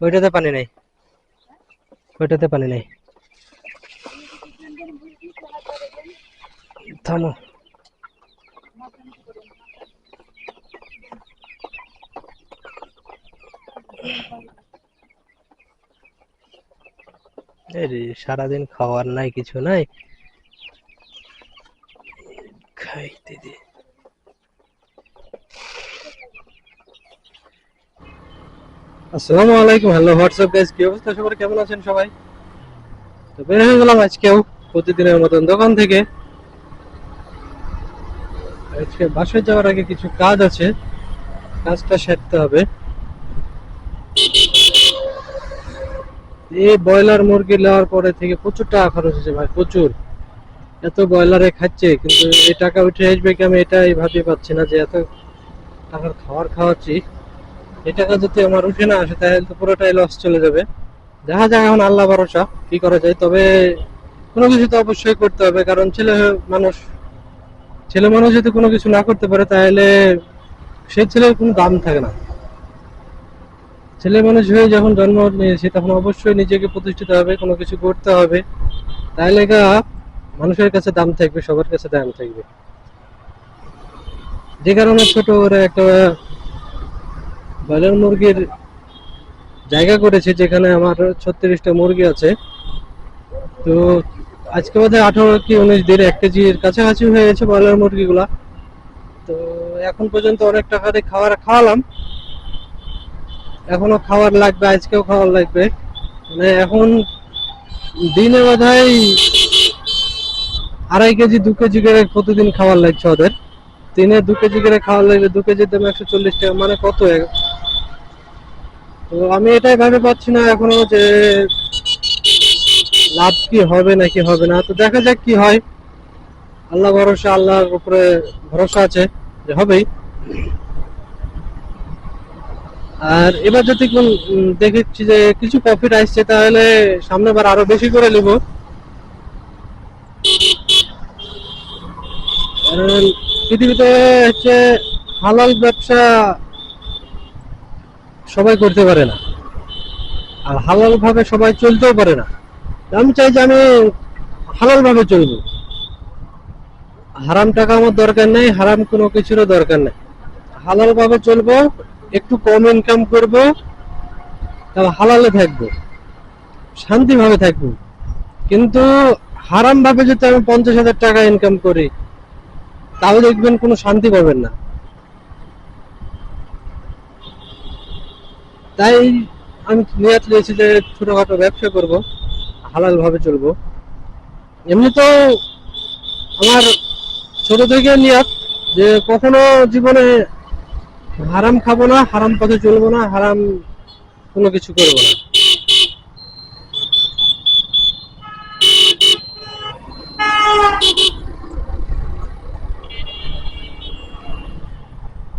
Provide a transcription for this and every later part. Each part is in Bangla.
ওইটাতে পানি নেই। ওইটাতে পানি নেই। থামো। সারাদিন খাওয়ার নাই কিছু নাই। খাইতে দে। আসসালামু আলাইকুম। হ্যালো হোয়াটসঅ্যাপ গাইস কি অবস্থা? সবার কেমন আছেন সবাই? তো বের হয়ে গেলাম আজকেও প্রতিদিনের মতন দোকান থেকে। আজকে বাসায় যাওয়ার আগে কিছু কাজ আছে। কাজটা সারতে হবে। এই ব্রয়লার মুরগি নেওয়ার পরে থেকে প্রচুর টাকা খরচ হয়েছে ভাই, প্রচুর। এত ব্রয়লারে খাচ্ছে, কিন্তু এই টাকা উঠে আসবে কি আমি এটাই ভাবতে পারছি না যে এত টাকার খাবার খাওয়াচ্ছি। এই টাকা যদি আমার উঠে না আসে, তাহলে তো পুরোটাই লস চলে যাবে। দেখা যাক এখন আল্লাহ ভরসা কি করা যায়। তবে কোনো কিছু তো অবশ্যই করতে হবে, কারণ ছেলে মানুষ ছেলে মানুষ যদি কোনো কিছু না করতে পারে, তাহলে সেই ছেলের কোনো দাম থাকে না। ছেলে মানুষ হয়ে যখন জন্ম নিয়েছে তখন অবশ্যই নিজেকে প্রতিষ্ঠিত হবে, কোনো কিছু করতে হবে। তাহলে এটা মানুষের কাছে দাম থাকবে, সবার কাছে দাম থাকবে। যে কারণে ছোট করে একটা ব্রয়লার মুরগির জায়গা করেছি যেখানে আমার ছত্রিশটা মুরগি আছে। তো আজকে বোধহয় আঠারো কি উনিশ দিন এক কেজির কাছাকাছি হয়ে গেছে ব্রয়লার মুরগিগুলা। তো এখন পর্যন্ত অনেক টাকা দিয়ে খাবার খাওয়ালাম। এখনও খাবার লাগবে, আজকেও খাবার লাগবে। মানে এখন দিনে বোধ আড়াই কেজি, দু কেজি করে প্রতিদিন খাবার লাগছে ওদের। দিনে দু কেজি করে খাবার লাগবে দু কেজির দাম একশো চল্লিশ টাকা মানে কত তো আমি এটাই ভাবে পাচ্ছি না এখনও যে লাভ কি হবে নাকি হবে না। তো দেখা যাক কি হয়। আল্লাহ ভরসা, আল্লাহর উপরে ভরসা আছে যে হবেই। আর এবার যদি দেখেছি যে কিছু প্রফিট আসছে, তাহলে সামনেবার আরও বেশি করে নিব। পৃথিবীতে হচ্ছে হালাল ব্যবসা সবাই করতে পারে না। আর হালাল ভাবে সবাই চলতেও পারে না। আমি চাই যে আমি হালাল ভাবে চলবো। হারাম টাকা আমার দরকার নেই, হারাম কোনো কিছুরও দরকার নেই। হালাল ভাবে চলবো, একটু কম ইনকাম করব তবে হালালে থাকব শান্তি ভাবে থাকব। কিন্তু হারাম ভাবে যদি আমি পঞ্চাশ হাজার টাকা ইনকাম করি তাও দেখবেন কোনো শান্তি পাবেন না। তাই আমি নিয়াত নিয়েছি যে ছোটখাটো ব্যবসা করব হালাল ভাবে চলবো। এমনি তো আমার ছোট থেকে নিয়াত যে কখনো জীবনে হারাম খাব না, হারাম পথে চলবো না, হারাম কোনো কিছু করব না।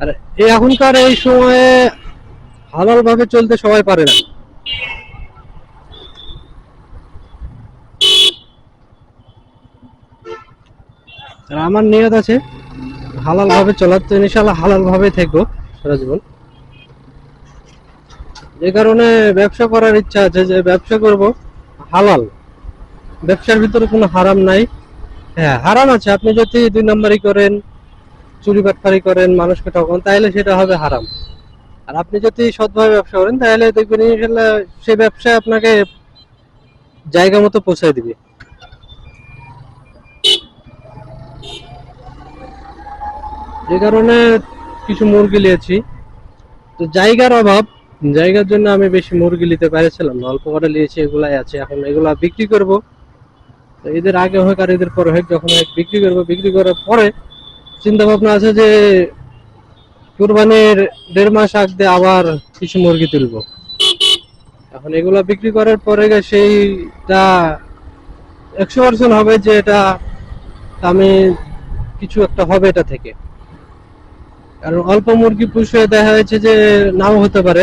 আর এখনকার এই সময়ে হালাল ভাবে চলতে সবাই পারে না। আমার নিয়ত আছে হালাল ভাবে চলার তো ইনশাল্লাহ হালাল ভাবে থাকব সারা জীবন যে কারণে ব্যবসা করার ইচ্ছা আছে যে ব্যবসা করব, হালাল। ব্যবসার ভিতরে কোনো হারাম নাই। হ্যাঁ হারাম আছে। আপনি যদি দুই নম্বরই করেন চুরি বাটপারি করেন, মানুষকে ঠকান তাহলে সেটা হবে হারাম। আর আপনি যদি সৎভাবে ব্যবসা করেন, তাহলে দেখবেন ইনশাল্লাহ সেই ব্যবসা আপনাকে জায়গা মতো পৌঁছায় দিবে। যে কারণে কিছু মুরগি নিয়েছি। তো জায়গার অভাব, জায়গার জন্য আমি বেশি মুরগি নিতে পেরেছিলাম না। অল্প করে নিয়েছি, এগুলাই আছে। এখন এগুলা বিক্রি করব। তো এদের আগে হোক আর এদের পরে হোক, যখন বিক্রি করব। বিক্রি করার পরে চিন্তা ভাবনা আছে যে কুরবানির দেড় মাস আগে আবার কিছু মুরগি তুলবো। এখন এগুলা বিক্রি করার পরে সেইটা একশো পার্সেন্ট হবে যে এটা আমি কিছু একটা হবে এটা থেকে। কারণ অল্প মুরগি পুষে দেখা যাচ্ছে যে নাও হতে পারে।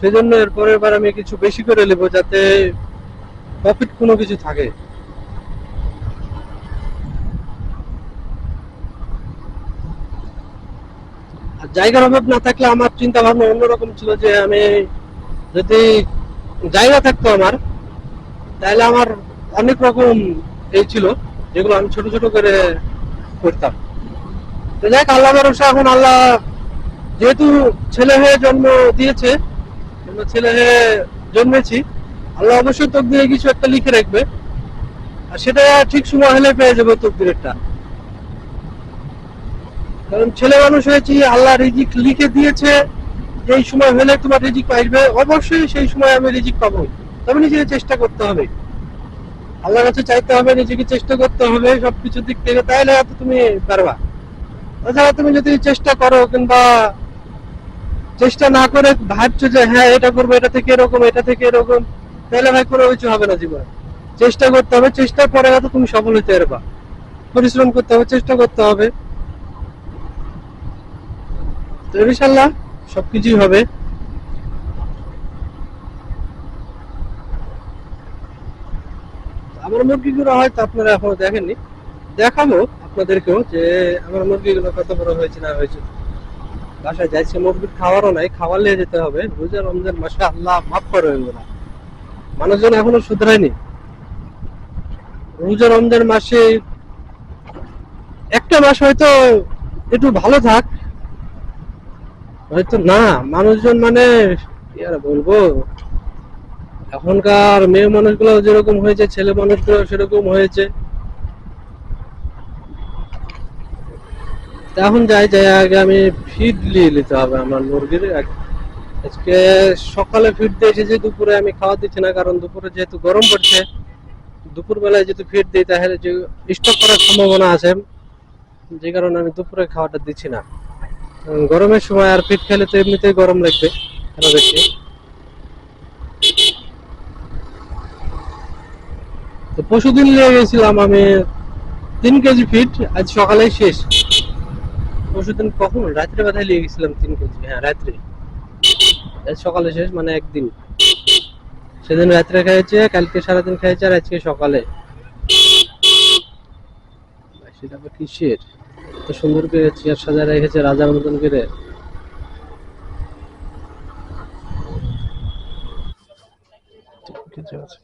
সেজন্য এর পরের বার আমি কিছু বেশি করে নেব যাতে প্রফিট কোনো কিছু থাকে। জায়গার অভাব না থাকলে আমার চিন্তা ভাবনা অন্যরকম ছিল যে আমি যদি জায়গা থাকতো আমার, তাহলে আমার অনেক রকম এই ছিল যেগুলো আমি ছোট ছোট করে করতাম। তো যাক আল্লাহ ভরসা, এখন আল্লাহ যেহেতু ছেলে হয়ে জন্ম দিয়েছে ছেলে হয়ে জন্মেছি, আল্লাহ অবশ্যই তকদিরে কিছু একটা লিখে রাখবে। আর সেটা ঠিক সময় হলে পেয়ে যাব তকদিরেরটা। কারণ ছেলে মানুষ হয়েছি, আল্লাহ রিজিক লিখে দিয়েছে এই সময় হলে তোমার রিজিক পাইবে, অবশ্যই সেই সময় আমি রিজিক পাবো। তবে নিজেকে চেষ্টা করতে হবে। আল্লাহর কাছে চাইতে হবে, নিজেকে চেষ্টা করতে হবে সবকিছু দিক থেকে তাইলে হয়তো তুমি পারবা। তাছাড়া তুমি যদি চেষ্টা করো কিংবা চেষ্টা না করে ভাবছ যে হ্যাঁ এটা করব, এটা থেকে এরকম, এটা থেকে এরকম, তাহলে ভাই কোনো কিছু হবে না জীবনে। চেষ্টা করতে হবে, চেষ্টার পরে হয়তো তুমি সফল হতে পারবা। পরিশ্রম করতে হবে, চেষ্টা করতে হবে। তো ইনশাল্লাহ সবকিছুই হবে। আমার মুরগিগুলো আপনারা এখনও দেখেননি। দেখাবো আপনাদেরকেও যে আমার মুরগিগুলো কত বড় হয়েছে, না হয়েছে। বাসায় যাইছে, মুরগির খাওয়ারও নাই, খাওয়ার নিয়ে যেতে হবে। রোজা, রমজান মাসে আল্লাহ মাফ করে এগুলো মানুষজন এখনও শুধরায়নি। রোজা, রমজান মাসে একটা মাস হয়তো একটু ভালো থাক হয়তো না, মানুষজন মানে কি আর বলব? এখনকার মেয়ে মানুষগুলো যেরকম হয়েছে, ছেলে মানুষগুলো সেরকম হয়েছে। এখন যাই যাই, আগে আমি ফিড নিয়ে নিতে হবে আমার মুরগির। আজকে সকালে ফিড দিয়ে এসেছি, দুপুরে আমি খাওয়া দিচ্ছি না, কারণ দুপুরে যেহেতু গরম পড়ছে দুপুর বেলায় যদি ফিড দিই, তাহলে যে স্টক করার সম্ভাবনা আছে, যে কারণে আমি দুপুরে খাওয়াটা দিচ্ছি না। গরমের সময় আর ফিট খেলে তো এমনিতেই গরম লাগবে আরও বেশি তো পরশুদিন নিয়ে গেছিলাম আমি তিন কেজি ফিট আজ সকালে শেষ। পরশুদিন কখন? রাত্রে বেলায় নিয়ে গেছিলাম তিন কেজি হ্যাঁ রাত্রে। আজ সকালে শেষ মানে একদিন। সেদিন রাত্রে খেয়েছে, কালকে সারাদিন খেয়েছে, আর আজকে সকালে। সেটা আবার কিসের? এত সুন্দর করে চেয়ার সাজায় রেখেছে রাজার মতন করে। কিছু আছে।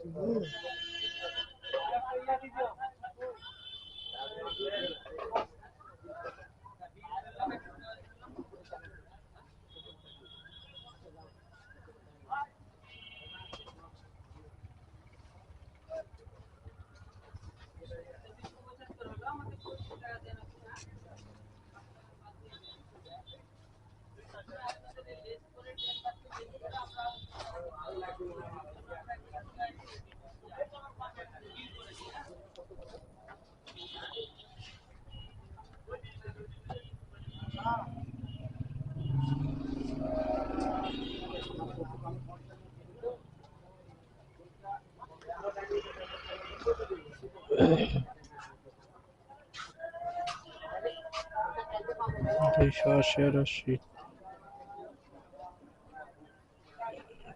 দুইশো আশি আর আশি।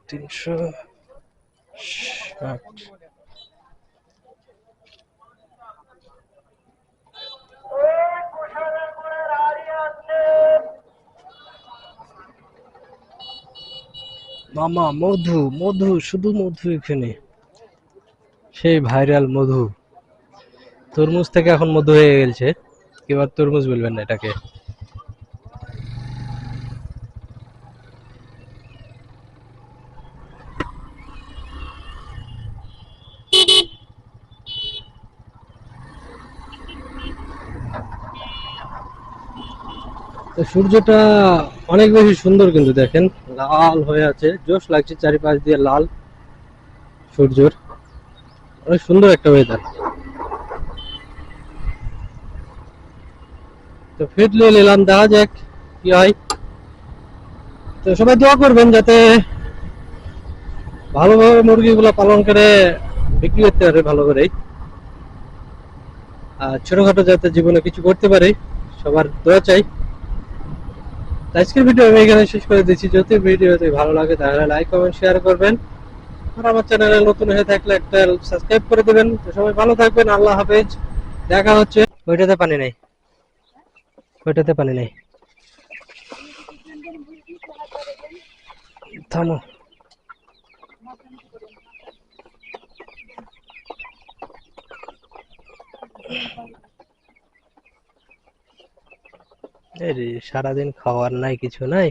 তিনশো ষাট। মামা, মধু মধু, শুধু মধু এখানে। সেই ভাইরাল মধু। তরমুজ থেকে এখন মধু হয়ে গেছে। আর তরমুজ বলবেন না এটাকে। তো সূর্যটা অনেক বেশি সুন্দর কিন্তু দেখেন, লাল হয়ে আছে, জোশ লাগছে চারিপাশ দিয়ে লাল সূর্যর। অনেক সুন্দর একটা ওয়েদার তো নিয়ে নিলাম, দেখা যাক কি হয়। তো সবাই দোয়া করবেন যাতে ভালোভাবে মুরগিগুলো পালন করে, বিক্রি করতে পারে ভালো করে আর ছোটখাটো যাতে জীবনে কিছু করতে পারে, সবার দোয়া চাই। আজকের ভিডিও আমি এখানে শেষ করে দিচ্ছি। যদি ভিডিওতে ভালো লাগে, তাহলে লাইক কমেন্ট শেয়ার করবেন। আর আমার চ্যানেলে নতুন হয়ে থাকলে একটা সাবস্ক্রাইব করে দেবেন। তো সবাই ভালো থাকবেন, আল্লাহ হাফেজ। দেখা হচ্ছে। ওইটাতে পানি নেই। ওইটাতে পানি নেই। থামো। আরে সারাদিন খাওয়ার নাই কিছু নাই।